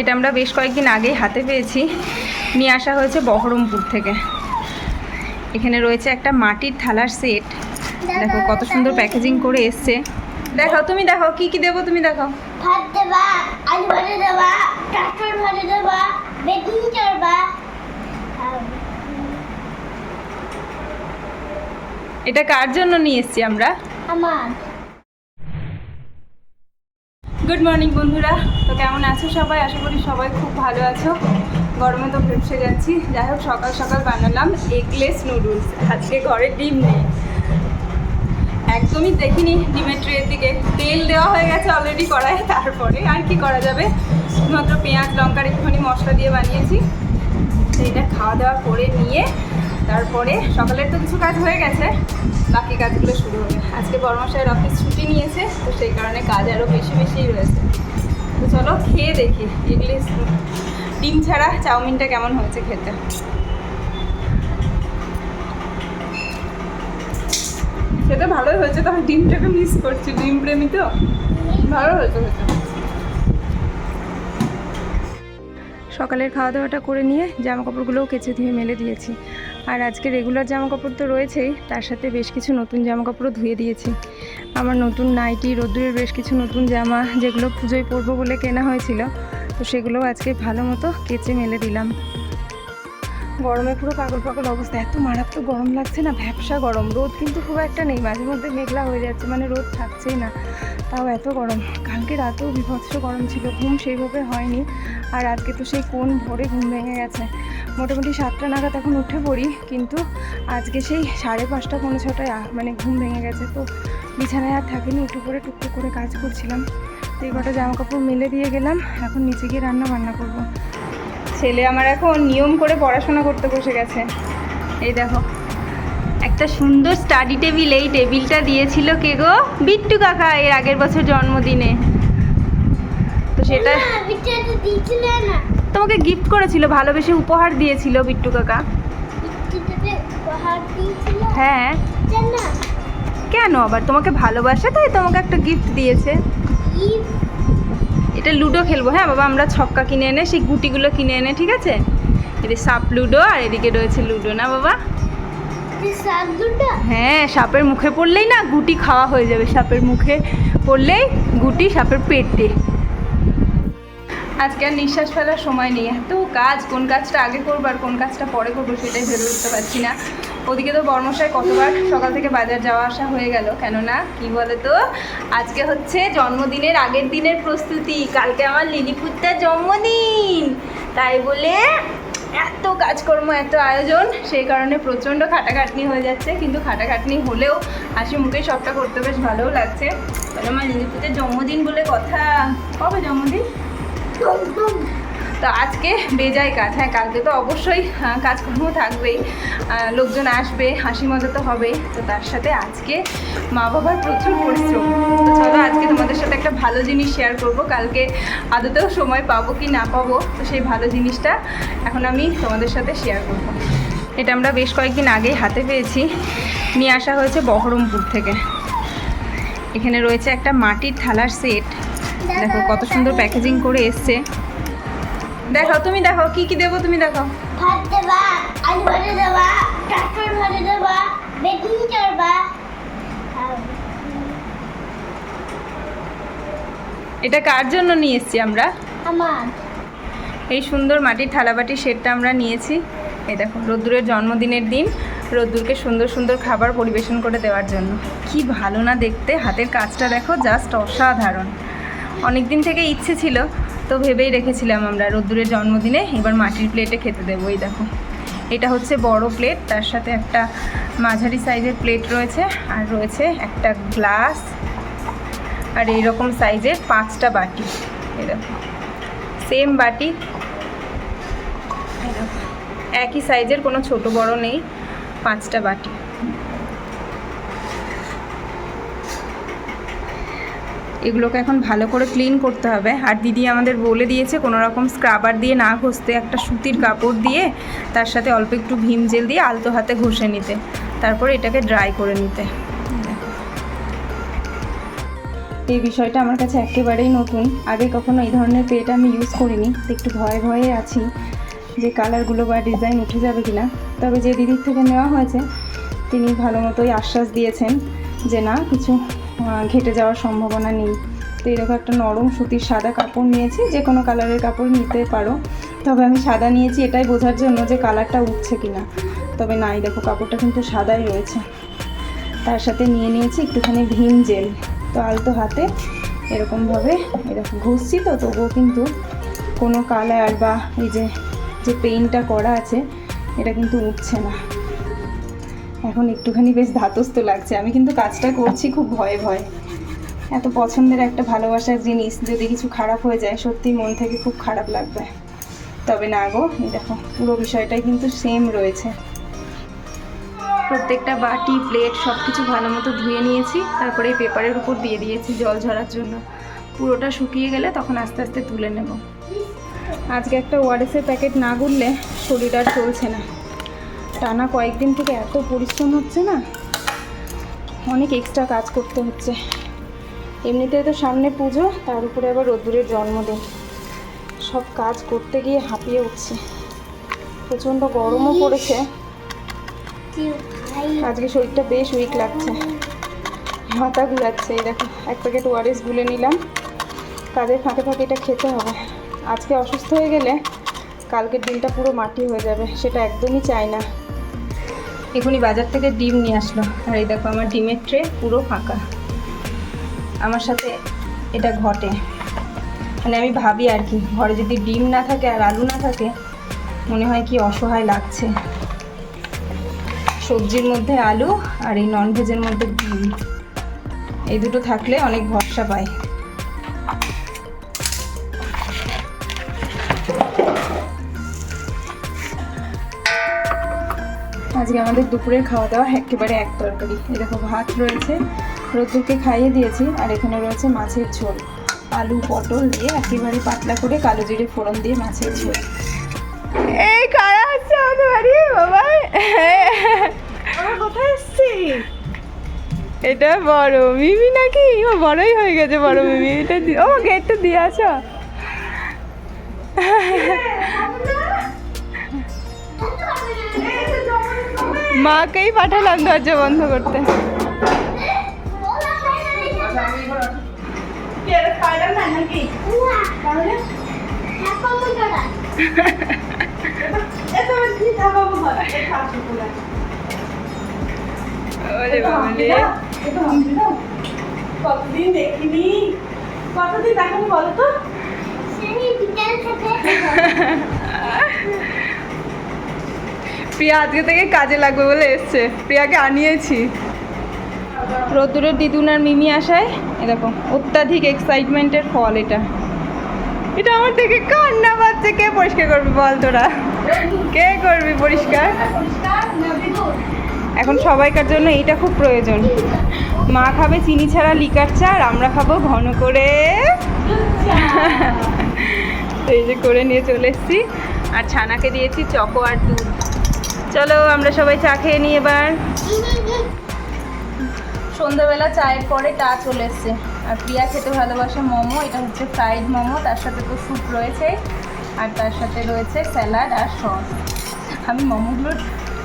এটা আমরা বেশ কয়েকদিন আগেই হাতে পেয়েছি। নিয়ে আসা হয়েছে বহরমপুর থেকে। এখানে রয়েছে একটা মাটির থালার সেট। দেখো কত সুন্দর প্যাকেজিং করে এসছে। দেখো তুমি দেখো কি কি দেবো তুমি দেখো ভাত দেবা আলু ভাজা দেবা ট্রাক্টর ভাজা দেবা বেগুন চড়বা এটা কার জন্য নিয়ে এসছি আমরা? আমার। মর্নিং বন্ধুরা। তো কেমন আছো সবাই? আশা করি সবাই খুব ভালো আছো। গরমে তো ভেপসে যাচ্ছি। যাই হোক, সকাল সকাল বানালাম এগলেস নুডলস আজকে ঘরে ডিম নেই। একদমই দেখিনি ডিমের ট্রের দিকে। তেল দেওয়া হয়ে গেছে অলরেডি কড়াই তারপরে আর কি করা যাবে? শুধুমাত্র পেঁয়াজ, লঙ্কার একটুখানি মশলা দিয়ে বানিয়েছি। এটা খাওয়া দাওয়া করে নিয়ে তারপরে সকালের তো কিছু কাজ হয়ে গেছে, বাকি কাজগুলো শুরু হবে। আজকে বর্মশাইয়ের অফিস ছুটি নিয়েছে, তো সেই কারণে কাজ আরও বেশি বেশিই রয়েছে। তো চলো খেয়ে দেখি এগুলি ডিম ছাড়া চাউমিনটা কেমন হয়েছে খেতে? সেটা ভালোই হয়েছে, তবে ডিমটাকে মিস করছি। ডিম প্রেমী তো? ভালো হয়েছে খেতে। সকালের খাওয়া দাওয়াটা করে নিয়ে জামা কাপড়গুলোও কেচে ধুয়ে মেলে দিয়েছি। আর আজকে রেগুলার জামা কাপড় তো রয়েছেই, তার সাথে বেশ কিছু নতুন জামা কাপড়ও ধুয়ে দিয়েছি। আমার নতুন নাইটি, রোদ্দুরের বেশ কিছু নতুন জামা, যেগুলো পুজোয় পরবো বলে কেনা হয়েছিল, তো সেগুলোও আজকে ভালো মতো কেচে মেলে দিলাম। গরমে পুরো পাগল পাগল অবস্থা, এত মারাত্মক গরম লাগছে না, ভ্যাবসা গরম, রোদ কিন্তু খুব একটা নেই, মাঝে মধ্যে মেঘলা হয়ে যাচ্ছে মানে রোদ থাকছেই না, তাও এত গরম। কালকে রাতেও বিভৎস গরম ছিল, ঘুম সেইভাবে হয়নি, আর আজকে তো সেই কোন ভোরে ঘুম ভেঙে গেছে। মোটামুটি সাতটা নাগাদ এখন উঠে পড়ি, কিন্তু আজকে সেই সাড়ে পাঁচটা, পৌনে ছটায় মানে ঘুম ভেঙে গেছে তো বিছানায় আর থাকিনি, উঠে পড়ে টুকটুক করে কাজ করছিলাম। তো এই কটা জামা কাপড় মেলে দিয়ে গেলাম, এখন নিচে গিয়ে রান্না বান্না করব। ছেলে আমার এখন নিয়ম করে পড়াশোনা করতে বসে গেছে। এই দেখো, একটা সুন্দর স্টাডি টেবিল এই টেবিলটা দিয়েছিল কে গো? বিট্টু কাকা, এর আগের বছর জন্মদিনে। তো সেটা তোমাকে গিফট করেছিল, ভালোবেসে উপহার দিয়েছিল বিট্টু কাকা। হ্যাঁ। কেন? আবার তোমাকে ভালোবাসে, তাই তোমাকে একটা গিফট দিয়েছে। এটা লুডো খেলব। হ্যাঁ বাবা, আমরা ছক্কা কিনে এনে, সেই গুটিগুলো কিনে এনে, ঠিক আছে? এদিকে সাপ লুডো, আর এদিকে রয়েছে লুডো, না বাবা? হ্যাঁ সাপের মুখে পড়লেই না গুটি খাওয়া হয়ে যাবে। সাপের মুখে পড়লেই গুটি, সাপের পেটে। আজকে আর নিঃশ্বাস ফেলার সময় নেই। এত কাজ, কোন কাজটা আগে করব আর কোন কাজটা পরে করব সেটাই ভেবে উঠতে পারছি না। ওদিকে তো বর্মশাই কতবার সকাল থেকে বাজার যাওয়া আসা হয়ে গেল, কেননা কি বলে তো আজকে হচ্ছে জন্মদিনের আগের দিনের প্রস্তুতি, কালকে আমার লিলিপুত্তার জন্মদিন। তাই বলে এত কাজকর্ম, এত আয়োজন, সেই কারণে প্রচণ্ড খাটাখাটনি হয়ে যাচ্ছে। কিন্তু খাটাখাটনি হলেও হাসি মুখে সবটা করতে বেশ ভালোও লাগছে। তবে আমার লিলিপুতের জন্মদিন বলে কথা। কবে জন্মদিন? তো আজকে বেজায় কাজ হ্যাঁ কালকে তো অবশ্যই কাজকর্ম থাকবেই। লোকজন আসবে, হাসি মজা তো হবেই। তো তার সাথে আজকে মা বাবার প্রচুর পরিশ্রম। তো চলো, আজকে তোমাদের সাথে একটা ভালো জিনিস শেয়ার করব। কালকে আদতেও সময় পাবো কি না পাবো? তো সেই ভালো জিনিসটা এখন আমি তোমাদের সাথে শেয়ার করব। এটা আমরা বেশ কয়েকদিন আগেই হাতে পেয়েছি। নিয়ে আসা হয়েছে বহরমপুর থেকে। এখানে রয়েছে একটা মাটির থালার সেট দেখো কত সুন্দর প্যাকেজিং করে এসছে। দেখো তুমি দেখো কি কি দেবো তুমি দেখো ভাত দেবা আলু ভাজা দেবা ভাজা দেবা বেগুন এটা কার জন্য নিয়ে এসছি আমরা? আমার। এই সুন্দর মাটির থালাবাটি সেটটা আমরা নিয়েছি। এই দেখো রোদ্দুরের জন্মদিনের দিন রোদ্দুরকে সুন্দর সুন্দর খাবার পরিবেশন করে দেওয়ার জন্য। কি ভালো না দেখতে হাতের কাজটা দেখো জাস্ট অসাধারণ। অনেক দিন থেকে ইচ্ছে ছিল, তো ভেবেই রেখেছিলাম আমরা রোদ্দুরের জন্মদিনে এবার মাটির প্লেটে খেতে দেবো, এই দেখো। এটা হচ্ছে বড় প্লেট তার সাথে একটা মাঝারি সাইজের প্লেট রয়েছে, আর রয়েছে একটা গ্লাস আর এইরকম সাইজের পাঁচটা বাটি, এই দেখো। সেম বাটি একই সাইজের কোনো ছোট বড় নেই, পাঁচটা বাটি। এগুলোকে এখন ভালো করে ক্লিন করতে হবে। আর দিদি আমাদের বলে দিয়েছে, কোনো রকম স্ক্রাবার দিয়ে না ঘষতে, একটা সুতির কাপড় দিয়ে তার সাথে অল্প একটু ভীম জেল দিয়ে আলতো হাতে ঘষে নিতে। তারপরে এটাকে ড্রাই করে নিতে। এই বিষয়টা আমার কাছে একেবারেই নতুন। আগে কখনো এই ধরনের পেট আমি ইউজ করিনি। একটু ভয়ে ভয়ে আছি যে কালারগুলো বা ডিজাইন উঠে যাবে কিনা। তবে যে দিদির থেকে নেওয়া হয়েছে, তিনি ভালো মতোই আশ্বাস দিয়েছেন যে না, কিছু ঘেটে যাওয়ার সম্ভাবনা নেই। তো এরকম একটা নরম সুতির সাদা কাপড় নিয়েছি, যে কোনো কালারের কাপড় নিতে পারো। তবে আমি সাদা নিয়েছি, এটাই বোঝার জন্য যে কালারটা উঠছে কিনা। তবে নাই দেখো কাপড়টা কিন্তু সাদাই রয়েছে। তার সাথে নিয়ে নিয়েছি একটুখানি ভীম জেল। তো আলতো হাতে এরকমভাবে এরকম ঘুষছি তো, তবুও কিন্তু কোনো কালার বা এই যে যে পেইন্টটা করা আছে, এটা কিন্তু উঠছে না। এখন একটুখানি বেশ ধাতস্থ লাগছে। আমি কিন্তু কাজটা করছি খুব ভয়ে ভয়ে। এত পছন্দের একটা ভালোবাসার জিনিস, যদি কিছু খারাপ হয়ে যায়, সত্যি মন থেকে খুব খারাপ লাগবে। তবে না গো দেখো, পুরো বিষয়টাই কিন্তু সেম রয়েছে। প্রত্যেকটা বাটি প্লেট সব কিছু ভালো মতো ধুয়ে নিয়েছি, তারপরে এই পেপারের উপর দিয়ে দিয়েছি জল ঝরার জন্য। পুরোটা শুকিয়ে গেলে তখন আস্তে আস্তে তুলে নেব। আজকে একটা ওয়ারেসের প্যাকেট না গুললে শরীর আর চলছে না। টানা কয়েকদিন থেকে এত পরিশ্রম হচ্ছে না। অনেক এক্সট্রা কাজ করতে হচ্ছে। এমনিতে তো সামনে পুজো, তার উপরে আবার রোদ্দুরের জন্মদিন। সব কাজ করতে গিয়ে হাঁপিয়ে উঠছে। প্রচণ্ড গরমও পড়েছে। আজকে শরীরটা বেশ উইক লাগছে। মাথা ঘুরাচ্ছে, এই দেখো, এক প্যাকেট ওয়ারেস গুলে নিলাম। কাজের ফাঁকে ফাঁকে এটা খেতে হবে। আজকে অসুস্থ হয়ে গেলে কালকের ডিমটা পুরো মাটি হয়ে যাবে, সেটা একদমই চাই না। এখনই বাজার থেকে ডিম নিয়ে আসলো। আর এই দেখো আমার ডিমের ট্রে পুরো ফাঁকা। আমার সাথে এটা ঘটে। মানে আমি ভাবি আর কি, ঘরে যদি ডিম না থাকে আর আলু না থাকে, মনে হয় কি অসহায় লাগছে। সবজির মধ্যে আলু আর এই ননভেজের মধ্যে ডিম। এই দুটো থাকলে অনেক ভরসা পায়। আজকে আমাদের দুপুরের খাওয়া দাওয়া একেবারে এক তরকারি। দেখো, ভাত রয়েছে, রোদ্দুরকে খাইয়ে দিয়েছি, আর এখানে রয়েছে মাছের ঝোল। আলু, পটল দিয়ে একেবারে পাতলা করে কালো জিরে ফোড়ন দিয়ে মাছের ঝোল। এই, কারা আসছে আমাদের বাড়ি? বাবা কোথায় এসছি? এটা বড় মিমি নাকি? ও, বড়ই হয়ে গেছে, বড় মিমি। এটা ও, গেটটা দিয়ে আসো। মাকেই পাঠালাম দরজা বন্ধ করতে। কতদিন দেখিনি কতদিন দেখানি বলো তো প্রিয়া আজকে থেকে কাজে লাগবে বলে এসছে। প্রিয়াকে আনিয়েছি। রোদ্দুরের দিদুন আর মিমি আসায় এরকম অত্যাধিক এক্সাইটমেন্টের ফল এটা। এটা আমার দেখে কান্না পাচ্ছে। কে পরিষ্কার করবি বল তোরা? কে করবি পরিষ্কার? এখন সবাইকার জন্য এইটা খুব প্রয়োজন। মা খাবে চিনি ছাড়া লিকার চা আর আমরা খাব ঘন করে এই যে করে নিয়ে চলে এসেছি। আর ছানাকে দিয়েছি চকো আর দুধ। চলো, আমরা সবাই চা খেয়ে নিই এবার। সন্ধ্যাবেলা চায়ের পরে চা চলে এসছে। আর প্রিয়া খেতে ভালোবাসে মোমো, এটা হচ্ছে ফ্রাইড মোমো, তার সাথে তো স্যুপ রয়েছে, আর তার সাথে রয়েছে স্যালাড আর সস আমি মোমোগুলো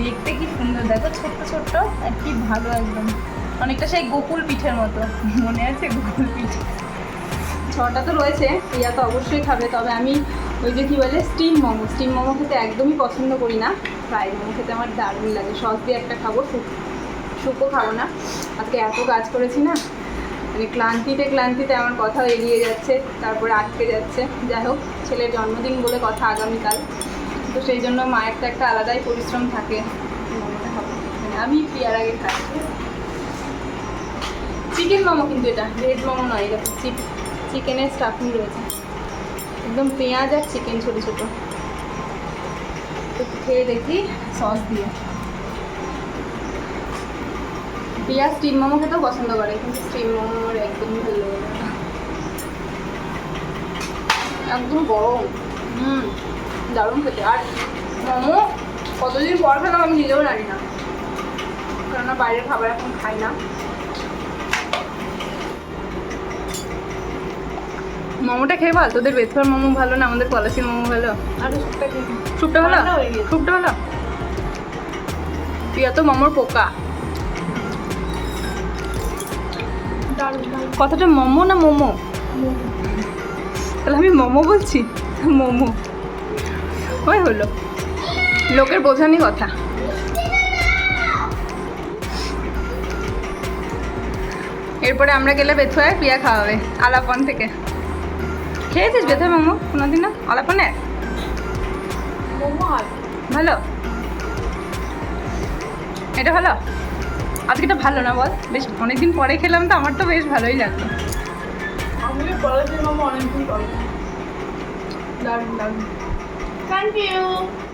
দেখতে কি সুন্দর, দেখো ছোট্ট ছোট্ট, আর কি ভালো একদম। অনেকটা সেই গোকুল পিঠের মতো, মনে আছে গোকুল পিঠ। ছটা তো রয়েছে, প্রিয়া তো অবশ্যই খাবে, তবে আমি ওই যে কী বলে স্টিম মোমো স্টিম মোমো খেতে একদমই পছন্দ করি না। ফ্রাইড মোমো খেতে আমার দারুণ লাগে। সস দিয়ে একটা খাব স্যুপও খাব না। আজকে এত কাজ করেছি না মানে ক্লান্তিতে ক্লান্তিতে আমার কথাও এগিয়ে যাচ্ছে, তারপরে আটকে যাচ্ছে। যাই হোক, ছেলের জন্মদিন বলে কথা আগামীকাল। তো সেই জন্য মায়ের তো একটা আলাদাই পরিশ্রম থাকে মানে আমি পিয়ার আগে খাই। চিকেন মোমো কিন্তু এটা রেড মোমো নয়, এটা চিকেনের স্টাফিং রয়েছে। একদম পেঁয়াজ আর চিকেন ছোটো ছোটো। খেয়ে দেখি সস দিয়ে। পেঁয়াজ স্টিম মোমো খেতেও পছন্দ করে, কিন্তু স্টিম মোমো আমার একদমই ভালো লাগে একদম গরম। হুম, দারুণ খেতে। আর মোমো কতদিন পর খেলাম আমি নিজেও জানি না। কেননা বাইরের খাবার এখন খাই না। মোমোটা খেয়ে বল তোদের বেথুয়ার মোমো ভালো না? আমাদের পলাশির মোমো ভালো? আরে সুপটা স্যুপটা ভালো। স্যুপটা ভালো? তুই এত মোমোর পোকা। কথাটা মোমো না মোমো? তাহলে আমি মোমো বলছি? মোমো। ওই হলো। লোকের বোঝানি কথা। এরপরে আমরা গেলে বেথুয়ায় পিয়া খাওয়াবে আলাপন থেকে। খেয়েছিস বেথুয়া মোমো কোনোদিন না আলাপনে মোমো আর ভালো। এটা ভালো? আজকে এটা ভালো না বল? বেশ অনেকদিন পরে খেলাম তো আমার তো বেশ ভালোই লাগল। Thank কলেজের